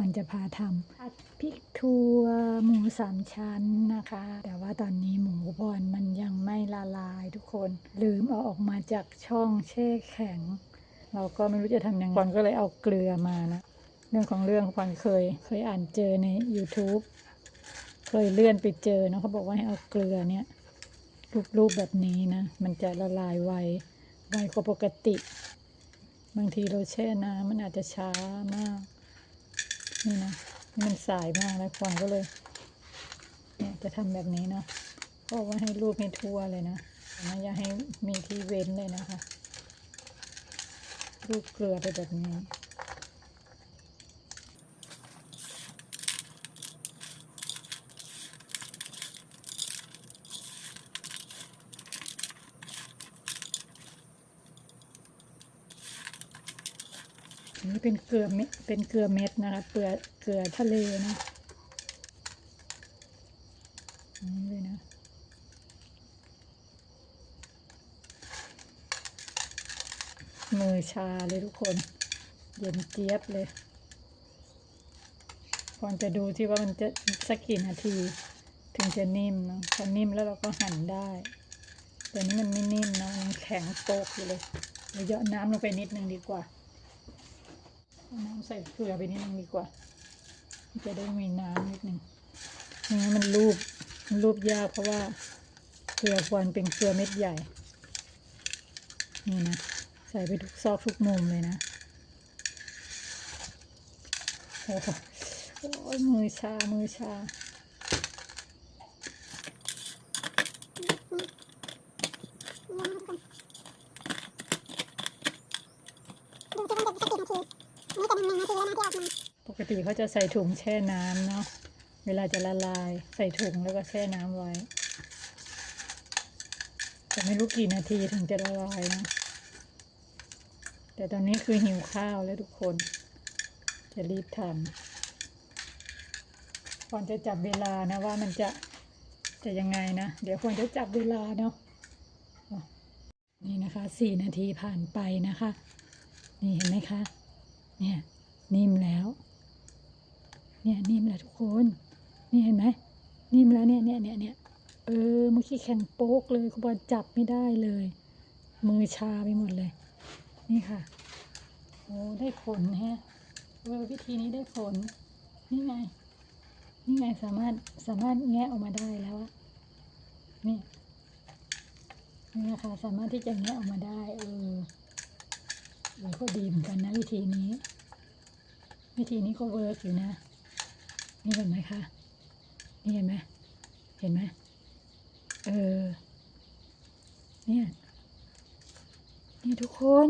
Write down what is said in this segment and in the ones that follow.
ก่อนจะพาทำผัดพริกทัวหมูสามชั้นนะคะ แต่ว่าตอนนี้หมูบอลมันยังไม่ละลายทุกคน ลืมเอาออกมาจากช่องแช่แข็ง เราก็ไม่รู้จะทำยังไงก่อนก็เลยเอาเกลือมานะ เรื่องของเรื่องก่อนเคย เคยอ่านเจอใน YouTube เคยเลื่อนไปเจอเนอะเขาบอกว่าให้เอาเกลือเนี่ยรูปๆแบบนี้นะ มันจะละลายไวไวกว่าปกติ บางทีเราแช่น้ำมันอาจจะช้ามาก นี่นะนี่มันสายมากแล้วควันก็เลย เนี่ยจะทำแบบนี้เนาะเพราะว่าให้รูปให้ทั่วเลยนะนะอย่าให้มีที่เว้นเลยนะคะ รูปเกลือไปแบบนี้ นนี้เป็นเกลือเม็ดเป็นเกลือเม็ดนะคะเปลือเกลือทะเลนะนนี้เลยนะมือชาเลยทุกคน เย็นเจี๊ยบเลยก่อนจะดูที่ว่ามันจะสักกี่นาที ถึงจะนิ่มเนอะพอนิ่มแล้วเราก็หั่นได้ แต่นี้มันไม่นิ่มนะมันแข็งโป๊กอยู่เลยเราเหยาะน้ำลงไปนิดนึงดีกว่า น้ำใส่เกลือไปนิดนึงดีกว่า จะได้มีน้ำนิดนึงไม่งั้นมันรูปมันรูปยากเพราะว่าเกลือควรเป็นเกลือเม็ดใหญ่ นี่นะ ใส่ไปทุกซอกทุกมุมเลยนะ โอ้โหโอ้ยมือชา มือชา ปก ติเขาจะใส่ถุงแช่น้ำเนาะเวลาจะละลายใส่ถุงแล้วก็แช่น้ำไว้แต่ไม่รู้กี่นาทีถึงจะละลายนะ แต่ตอนนี้คือหิวข้าวแล้วทุกคน จะรีบทำก่อนจะจับเวลานะว่ามันจะจะยังไงนะ เดี๋ยวควรจะจับเวลาเนาะนี่นะคะสี่นาทีผ่านไปนะคะ นี่เห็นไหมคะ เนี่ยนิ่มแล้ว เนี่ยนิ่มแล้วทุกคน นี่เห็นไหมนิ่มแล้วเนี่ยเนี่ยเนี่ยเนี่ยเออเมื่อกี้แข็งโป๊กเลยคุณบอลจับไม่ได้เลย มือชาไปหมดเลย นี่ค่ะโอ้ได้ผลฮะเออวิธีนี้ได้ผลนี่ไง นี่ไงสามารถสามารถแงะออกมาได้แล้วอะนี่นี่นะคะสามารถที่จะแงะออกมาได้เออเออก็ดีเหมือนกันนะวิธีนี้ วิธีนี้ก็เวิร์กอยู่นะ นี่เห็นไหมคะ นี่เห็นไหมเห็นไหมเออ เนี่ย นี่ทุกคน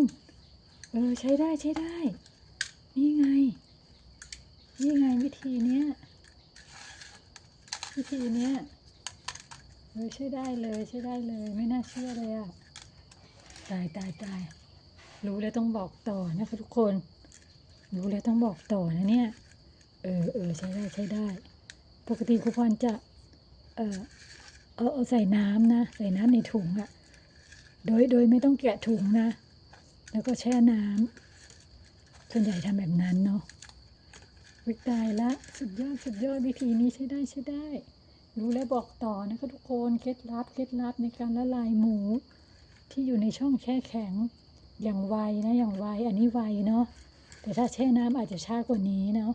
เออใช้ได้ใช้ได้ นี่ไง นี่ไงวิธีเนี้ย วิธีเนี้ย เออใช้ได้เลยใช้ได้เลยไม่น่าเชื่อเลยอะตายตายตายรู้แล้วต้องบอกต่อนะคะทุกคน รู้แล้วต้องบอกต่อนะเนี่ย เออเออใช้ได้ใช้ได้ ปกติครูพรจะ เออเอาเอาใส่น้ำนะ ใส่น้ำในถุงอะโดยโดยไม่ต้องแกะถุงนะ แล้วก็แช่น้ำส่วนใหญ่ทำแบบนั้นเนาะวิตายละ สุดยอดสุดยอดวิธีนี้ใช้ได้ใช้ได้ รู้แล้วบอกต่อนะคะทุกคนเคล็ดลับเคล็ดลับในการละลายหมู ที่อยู่ในช่องแช่แข็งอย่างไวนะอย่างไวอันนี้ไวเนาะแต่ถ้าแช่น้ำอาจจะช้ากว่านี้เนาะ